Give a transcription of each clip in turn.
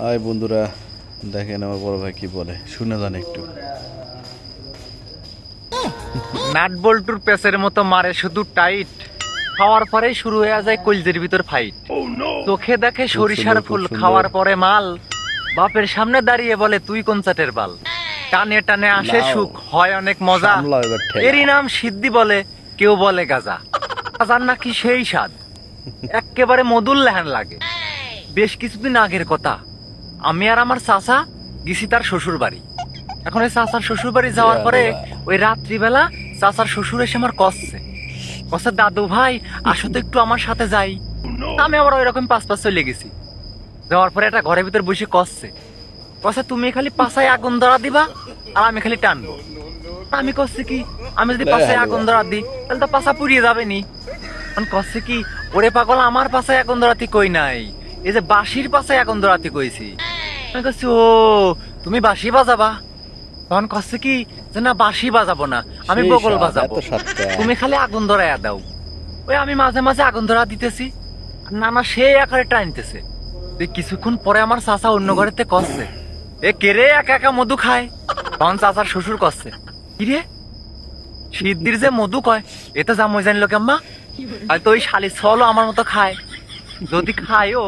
High বন্ধুরা দেখেন আমার বড় ভাই কি বলে শুনে যান একটু। নাট বল্টুর পেসের মতো মারে শুধু টাইট খাওয়ার পরেই শুরু হয়ে যায় কলজের ভিতর ফাইট চোখে দেখে সরিষার ফুল খাওয়ার পরে মাল বাপের সামনে দাঁড়িয়ে বলে তুই কোন চাটের বাল? টানে টানে আসে সুখ হয় অনেক মজা। এরই নাম সিদ্ধি বলে কেউ বলে গাজা। গাজার নাকি সেই স্বাদ। একেবারে মধুর লেহান লাগে। বেশ কিছুদিন আগের কথা। আমি আর আমার চাচা গেছি তার শ্বশুর বাড়ি এখন ওই চাচার শ্বশুর বাড়ি যাওয়ার পরে ওই রাত্রিবেলা চাচার শ্বশুর এসে আমার কষছে। কষে দাদু ভাই আসো তো একটু আমার সাথে যাই। আমি আবার ওই রকম পাঁচ পাঁচ চলে গেছি। যাওয়ার পরে একটা ঘরের ভিতর বসে কষছে। কষে তুমি খালি পাশায় আগুন ধরা দিবা আর আমি খালি টানবো। আমি কষছি কি আমি যদি পাশায় আগুন ধরা দিই তাহলে তো পাশা পুড়িয়ে যাবে নি। এখন কষছে কি ওরে পাগল আমার পাশায় আগুন ধরাতি কই নাই? এই যে বাঁশির পাশায় আগুন ধরাতি কইছি। আমি ও তুমি বাঁশি বাজাবা? তখন কচ্ছে কি যে না বাঁশি বাজাবো না আমি বগল বাজাবো। তুমি খালি আগুন ধরাইয়া দাও। ওই আমি মাঝে মাঝে আগুন ধরা দিতেছি আর নানা সে আকারে টানতেছে। কিছুক্ষণ পরে আমার চাচা অন্য ঘরেতে কষছে এ কেরে একা একা মধু খায়? তখন চাচার শ্বশুর কষছে কিরে সিদ্ধির যে মধু কয় এটা জামই জানলো কেম্মা আর তো ওই শালি ছলও আমার মতো খায়। যদি খায়ও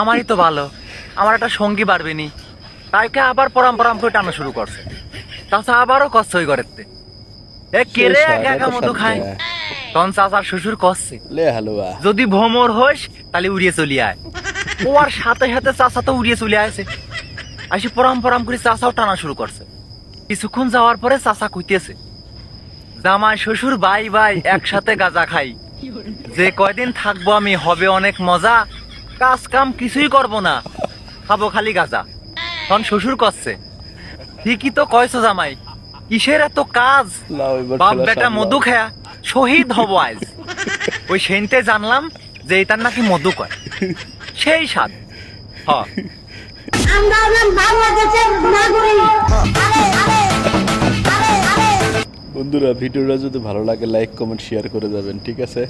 আমারই তো ভালো। আমার একটা সঙ্গী বাড়বে নি তাইকে আবার পরাম পরাম করে টানা শুরু করছে। চাচা আবারও কষ্ট হয়ে এ কেরে একা স্বাদ, একা মধু খায়? তখন চাচার শ্বশুর কষছে লে হালুয়া। যদি ভ্রমর হোস তাহলে উড়িয়ে চলে আয়। ও আর সাথে সাথে চাচা তো উড়িয়ে চলে আসে আসি পরাম পরাম করে চাচাও টানা শুরু করছে। কিছুক্ষণ যাওয়ার পরে চাচা কইতেছে জামাই শ্বশুর বাই বাই একসাথে গাজা খাই। যে কয়দিন থাকব আমি হবে অনেক মজা। কাজ কাম কিছুই করব না। খাব খালি গাজা। তখন শ্বশুর করছে ঠিকই তো কয়ছো জামাই কিসের এত কাজ? বাপ বেটা মধু খেয়া শহীদ হব আজ। ওই সেনতে জানলাম যে এটার নাকি মধু কয়। সেই স্বাদ। হ। আমরা হলাম বাংলাদেশের নাগরিক। আরে আরে আরে আরে। বন্ধুরা ভিডিওটা যদি ভালো লাগে লাইক কমেন্ট শেয়ার করে যাবেন ঠিক আছে?